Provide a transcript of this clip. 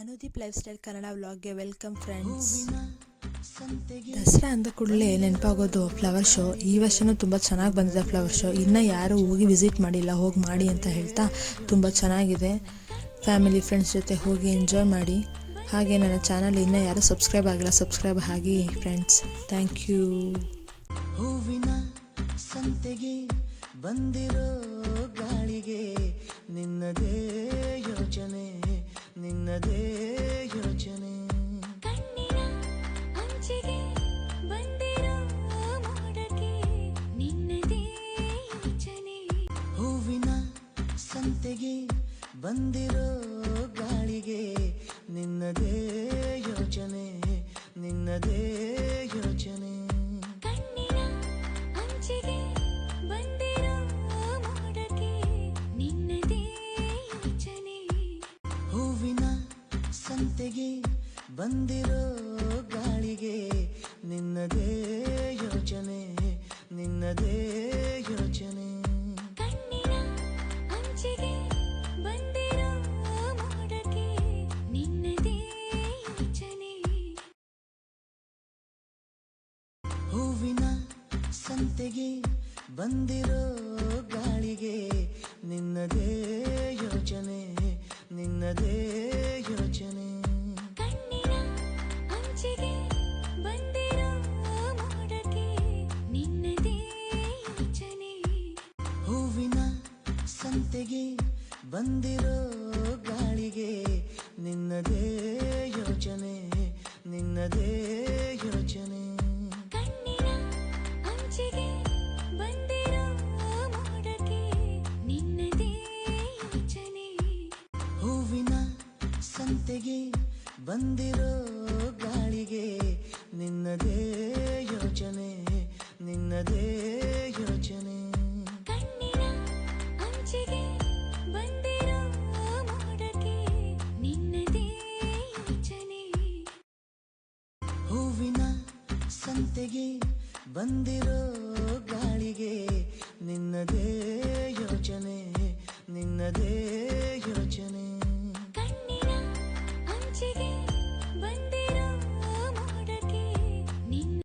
Anudeep lifestyle Kannada ವ್ಲಾಗ್ಗೆ welcome friends. Dasara ಅಂದ ಕೂಡಲೇ ನೆನಪಾಗೋದು ಫ್ಲವರ್ ಶೋ. ಈ ವರ್ಷನೂ ತುಂಬ ಚೆನ್ನಾಗಿ ಬಂದಿದೆ ಫ್ಲವರ್ ಶೋ. ಇನ್ನೂ ಯಾರೂ ಹೋಗಿ ವಿಸಿಟ್ ಮಾಡಿಲ್ಲ ಹೋಗಿ ಮಾಡಿ ಅಂತ ಹೇಳ್ತಾ ತುಂಬ ಚೆನ್ನಾಗಿದೆ. ಫ್ಯಾಮಿಲಿ ಫ್ರೆಂಡ್ಸ್ ಜೊತೆ ಹೋಗಿ ಎಂಜಾಯ್ ಮಾಡಿ. ಹಾಗೆ ನನ್ನ ಚಾನಲ್ ಇನ್ನೂ ಯಾರೂ ಸಬ್ಸ್ಕ್ರೈಬ್ ಆಗಿಲ್ಲ ಸಬ್ಸ್ಕ್ರೈಬ್ ಆಗಿ ಫ್ರೆಂಡ್ಸ್. Thank you. ಹೂವಿನ ಸಂತೆಗೆ ಬಂದಿರೋ ಗಾಳಿಗೆ ನಿನ್ನದೇ ಯೋಚನೆ. ನಿನ್ನದೇ ಯೋಚನೆ. ಕಣ್ಣಿನ ಅಂಚಿಗೆ ಬಂದಿರೋ ಮೋಡಕ್ಕೆ ನಿನ್ನದೇ ಯೋಚನೆ. ಹೂವಿನ ಸಂತೆಗೆ ಬಂದಿರೋ ಗಾಳಿಗೆ ನಿನ್ನದೇ ಯೋಚನೆ ನಿನ್ನದೇ ಬಂದಿರೋ ಗಾಳಿಗೆ ನಿನ್ನದೇ ಯೋಚನೆ ನಿನ್ನದೇ ಯೋಚನೆ. ಹೂವಿನ ಸಂತೆಗೆ ಬಂದಿರೋ ಗಾಳಿಗೆ ನಿನ್ನದೇ ಯೋಚನೆ ನಿನ್ನದೇ ಬಂದಿರೋ ಗಾಳಿಗೆ ನಿನ್ನದೇ ಯೋಚನೆ ನಿನ್ನದೇ ಯೋಚನೆ. ಕಣ್ಣಿನ ಅಂಚಿಗೆ ಬಂದಿರೋ ಮೋಡಕ್ಕೆ ನಿನ್ನದೇ ಯೋಚನೆ. ಹೂವಿನ ಸಂತೆಗೆ ಬಂದಿರೋ ಗಾಳಿಗೆ ನಿನ್ನದೇ ಯೋಚನೆ ನಿನ್ನದೇ ಯೋಚನೆ. ಕಣ್ಣಿನ ಅಂಚಿಗೆ ಸಂತೆಗೆ ಬಂದಿರೋ ಗಾಳಿಗೆ ನಿನ್ನದೇ ಯೋಚನೆ.